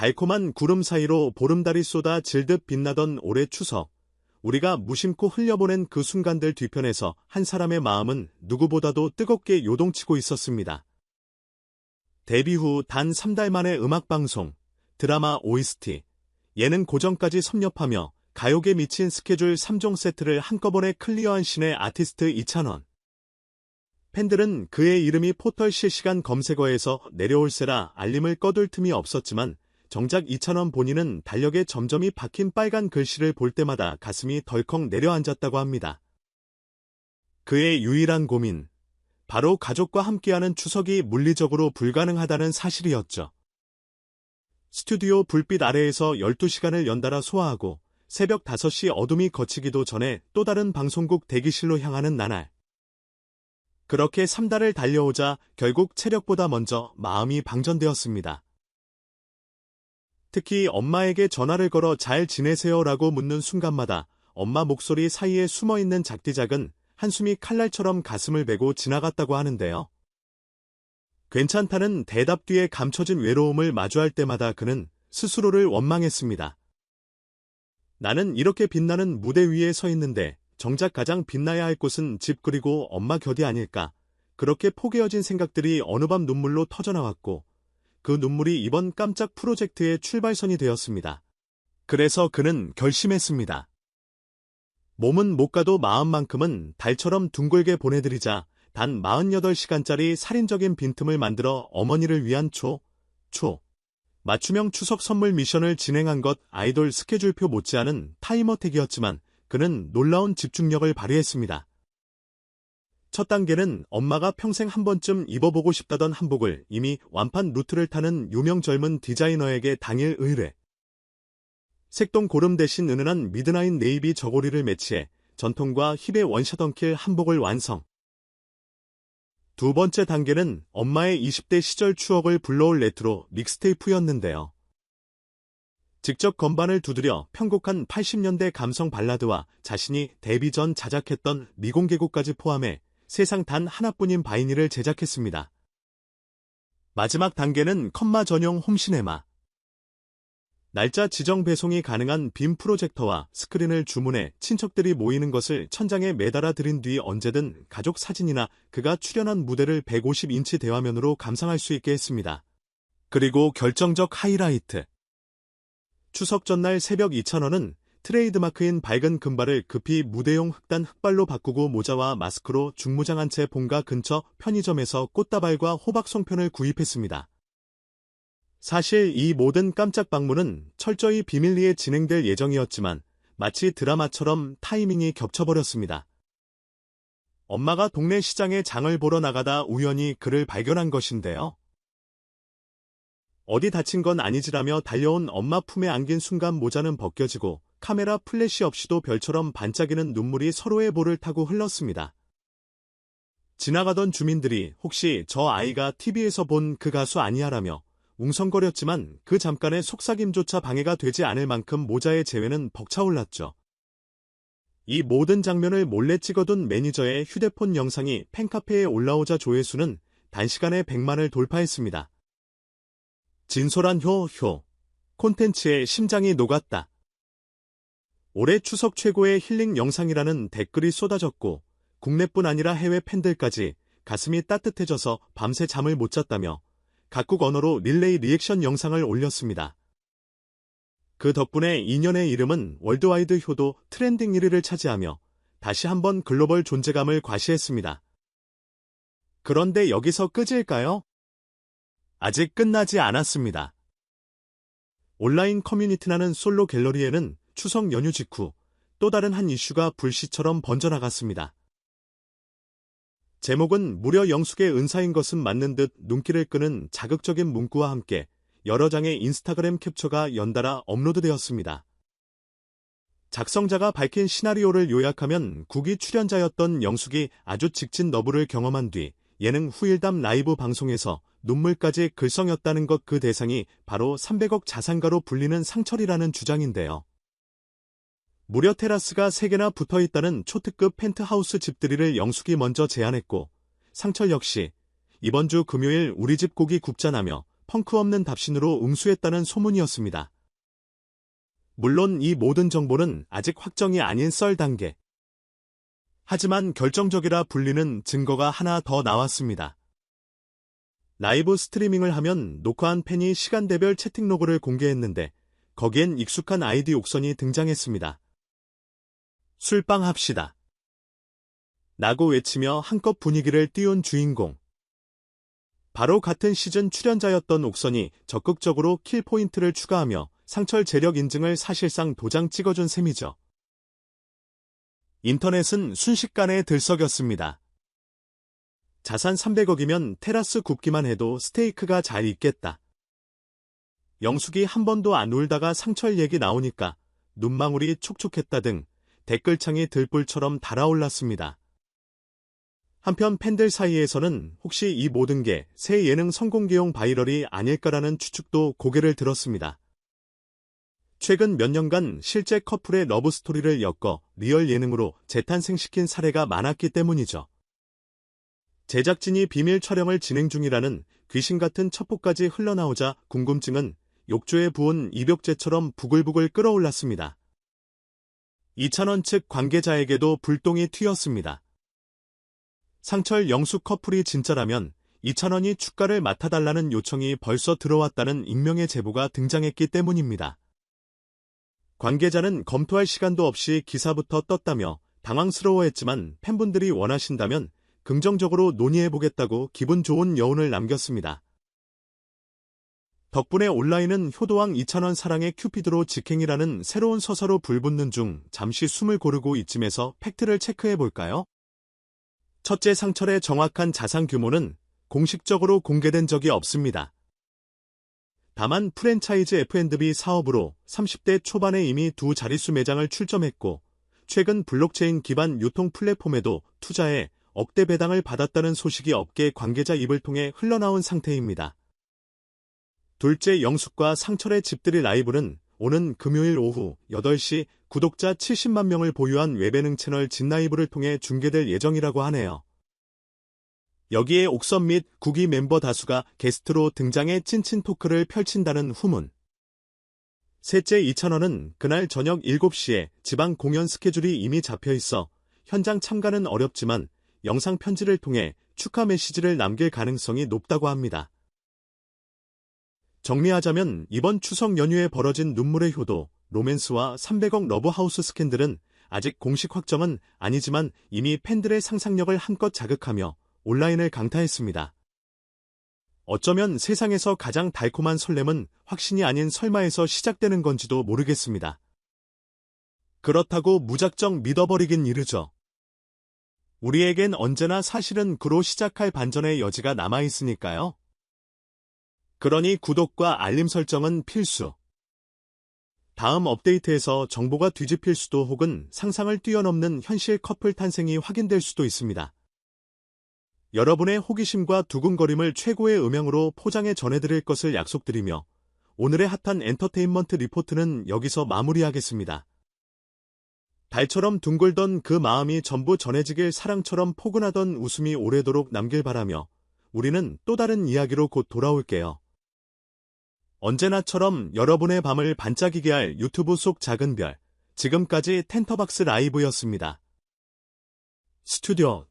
달콤한 구름 사이로 보름달이 쏟아 질듯 빛나던 올해 추석. 우리가 무심코 흘려보낸 그 순간들 뒤편에서 한 사람의 마음은 누구보다도 뜨겁게 요동치고 있었습니다. 데뷔 후 단 3달 만의 음악방송, 드라마 OST, 예능 고정까지 섭렵하며 가요계 미친 스케줄 3종 세트를 한꺼번에 클리어한 신의 아티스트 이찬원. 팬들은 그의 이름이 포털 실시간 검색어에서 내려올세라 알림을 꺼둘 틈이 없었지만 정작 이찬원 본인은 달력에 점점이 박힌 빨간 글씨를 볼 때마다 가슴이 덜컥 내려앉았다고 합니다. 그의 유일한 고민, 바로 가족과 함께하는 추석이 물리적으로 불가능하다는 사실이었죠. 스튜디오 불빛 아래에서 12시간을 연달아 소화하고 새벽 5시 어둠이 거치기도 전에 또 다른 방송국 대기실로 향하는 나날. 그렇게 3달을 달려오자 결국 체력보다 먼저 마음이 방전되었습니다. 특히 엄마에게 전화를 걸어 잘 지내세요 라고 묻는 순간마다 엄마 목소리 사이에 숨어있는 작디작은 한숨이 칼날처럼 가슴을 베고 지나갔다고 하는데요. 괜찮다는 대답 뒤에 감춰진 외로움을 마주할 때마다 그는 스스로를 원망했습니다. 나는 이렇게 빛나는 무대 위에 서 있는데 정작 가장 빛나야 할 곳은 집 그리고 엄마 곁이 아닐까. 그렇게 포개어진 생각들이 어느 밤 눈물로 터져나왔고 그 눈물이 이번 깜짝 프로젝트의 출발선이 되었습니다. 그래서 그는 결심했습니다. 몸은 못 가도 마음만큼은 달처럼 둥글게 보내드리자 단 48시간짜리 살인적인 빈틈을 만들어 어머니를 위한 초, 초, 맞춤형 추석 선물 미션을 진행한 것 아이돌 스케줄표 못지않은 타임어택이었지만 그는 놀라운 집중력을 발휘했습니다. 첫 단계는 엄마가 평생 한 번쯤 입어보고 싶다던 한복을 이미 완판 루트를 타는 유명 젊은 디자이너에게 당일 의뢰. 색동 고름 대신 은은한 미드나인 네이비 저고리를 매치해 전통과 힙의 원샷 엉킬 한복을 완성. 두 번째 단계는 엄마의 20대 시절 추억을 불러올 레트로 믹스테이프였는데요. 직접 건반을 두드려 편곡한 80년대 감성 발라드와 자신이 데뷔 전 자작했던 미공개곡까지 포함해 세상 단 하나뿐인 바이니를 제작했습니다. 마지막 단계는 컴마 전용 홈시네마. 날짜 지정 배송이 가능한 빔 프로젝터와 스크린을 주문해 친척들이 모이는 것을 천장에 매달아 드린 뒤 언제든 가족 사진이나 그가 출연한 무대를 150인치 대화면으로 감상할 수 있게 했습니다. 그리고 결정적 하이라이트. 추석 전날 새벽 2,000원은 트레이드마크인 밝은 금발을 급히 무대용 흑단 흑발로 바꾸고 모자와 마스크로 중무장한 채 본가 근처 편의점에서 꽃다발과 호박 송편을 구입했습니다. 사실 이 모든 깜짝 방문은 철저히 비밀리에 진행될 예정이었지만 마치 드라마처럼 타이밍이 겹쳐버렸습니다. 엄마가 동네 시장에 장을 보러 나가다 우연히 그를 발견한 것인데요. 어디 다친 건 아니지라며 달려온 엄마 품에 안긴 순간 모자는 벗겨지고 카메라 플래시 없이도 별처럼 반짝이는 눈물이 서로의 볼을 타고 흘렀습니다. 지나가던 주민들이 혹시 저 아이가 TV에서 본 그 가수 아니야라며 웅성거렸지만 그 잠깐의 속삭임조차 방해가 되지 않을 만큼 모자의 재회는 벅차올랐죠. 이 모든 장면을 몰래 찍어둔 매니저의 휴대폰 영상이 팬카페에 올라오자 조회수는 단시간에 100만을 돌파했습니다. 진솔한 효효 콘텐츠에 심장이 녹았다. 올해 추석 최고의 힐링 영상이라는 댓글이 쏟아졌고 국내뿐 아니라 해외 팬들까지 가슴이 따뜻해져서 밤새 잠을 못 잤다며 각국 언어로 릴레이 리액션 영상을 올렸습니다. 그 덕분에 2년의 이름은 월드와이드 효도 트렌딩 1위를 차지하며 다시 한번 글로벌 존재감을 과시했습니다. 그런데 여기서 끄질까요? 아직 끝나지 않았습니다. 온라인 커뮤니티라는 솔로 갤러리에는 추석 연휴 직후 또 다른 한 이슈가 불씨처럼 번져나갔습니다. 제목은 무려 영숙의 은사인 것은 맞는 듯 눈길을 끄는 자극적인 문구와 함께 여러 장의 인스타그램 캡처가 연달아 업로드되었습니다. 작성자가 밝힌 시나리오를 요약하면 국기 출연자였던 영숙이 아주 직진 너브를 경험한 뒤 예능 후일담 라이브 방송에서 눈물까지 글썽였다는 것 그 대상이 바로 300억 자산가로 불리는 상철이라는 주장인데요. 무려 테라스가 3개나 붙어 있다는 초특급 펜트하우스 집들이를 영숙이 먼저 제안했고 상철 역시 이번 주 금요일 우리 집 고기 굽자나며 펑크 없는 답신으로 응수했다는 소문이었습니다. 물론 이 모든 정보는 아직 확정이 아닌 썰 단계. 하지만 결정적이라 불리는 증거가 하나 더 나왔습니다. 라이브 스트리밍을 하면 녹화한 팬이 시간대별 채팅 로그를 공개했는데 거기엔 익숙한 아이디 옥선이 등장했습니다. 술빵 합시다. 라고 외치며 한껏 분위기를 띄운 주인공. 바로 같은 시즌 출연자였던 옥선이 적극적으로 킬 포인트를 추가하며 상철 재력 인증을 사실상 도장 찍어준 셈이죠. 인터넷은 순식간에 들썩였습니다. 자산 300억이면 테라스 굽기만 해도 스테이크가 잘 있겠다. 영숙이 한 번도 안 울다가 상철 얘기 나오니까 눈망울이 촉촉했다 등 댓글창이 들불처럼 달아올랐습니다. 한편 팬들 사이에서는 혹시 이 모든 게 새 예능 성공기용 바이럴이 아닐까라는 추측도 고개를 들었습니다. 최근 몇 년간 실제 커플의 러브스토리를 엮어 리얼 예능으로 재탄생시킨 사례가 많았기 때문이죠. 제작진이 비밀 촬영을 진행 중이라는 귀신 같은 첩보까지 흘러나오자 궁금증은 욕조에 부은 입욕제처럼 부글부글 끓어올랐습니다. 이찬원 측 관계자에게도 불똥이 튀었습니다. 상철 영숙 커플이 진짜라면 이찬원이 축가를 맡아달라는 요청이 벌써 들어왔다는 익명의 제보가 등장했기 때문입니다. 관계자는 검토할 시간도 없이 기사부터 떴다며 당황스러워했지만 팬분들이 원하신다면 긍정적으로 논의해보겠다고 기분 좋은 여운을 남겼습니다. 덕분에 온라인은 효도왕 이찬원 사랑의 큐피드로 직행이라는 새로운 서사로 불붙는 중 잠시 숨을 고르고 이쯤에서 팩트를 체크해볼까요? 첫째 상철의 정확한 자산 규모는 공식적으로 공개된 적이 없습니다. 다만 프랜차이즈 F&B 사업으로 30대 초반에 이미 두 자릿수 매장을 출점했고 최근 블록체인 기반 유통 플랫폼에도 투자해 억대 배당을 받았다는 소식이 업계 관계자 입을 통해 흘러나온 상태입니다. 둘째 영숙과 상철의 집들이 라이브는 오는 금요일 오후 8시 구독자 70만 명을 보유한 웹예능 채널 진라이브를 통해 중계될 예정이라고 하네요. 여기에 옥선 및 국위 멤버 다수가 게스트로 등장해 찐친 토크를 펼친다는 후문. 셋째 이찬원은 그날 저녁 7시에 지방 공연 스케줄이 이미 잡혀 있어 현장 참가는 어렵지만 영상 편지를 통해 축하 메시지를 남길 가능성이 높다고 합니다. 정리하자면 이번 추석 연휴에 벌어진 눈물의 효도, 로맨스와 300억 러브하우스 스캔들은 아직 공식 확정은 아니지만 이미 팬들의 상상력을 한껏 자극하며 온라인을 강타했습니다. 어쩌면 세상에서 가장 달콤한 설렘은 확신이 아닌 설마에서 시작되는 건지도 모르겠습니다. 그렇다고 무작정 믿어버리긴 이르죠. 우리에겐 언제나 사실은 그로 시작할 반전의 여지가 남아있으니까요. 그러니 구독과 알림 설정은 필수. 다음 업데이트에서 정보가 뒤집힐 수도 혹은 상상을 뛰어넘는 현실 커플 탄생이 확인될 수도 있습니다. 여러분의 호기심과 두근거림을 최고의 음향으로 포장해 전해드릴 것을 약속드리며 오늘의 핫한 엔터테인먼트 리포트는 여기서 마무리하겠습니다. 달처럼 둥글던 그 마음이 전부 전해지길 사랑처럼 포근하던 웃음이 오래도록 남길 바라며 우리는 또 다른 이야기로 곧 돌아올게요. 언제나처럼 여러분의 밤을 반짝이게 할 유튜브 속 작은 별. 지금까지 텐터박스 라이브였습니다. 스튜디오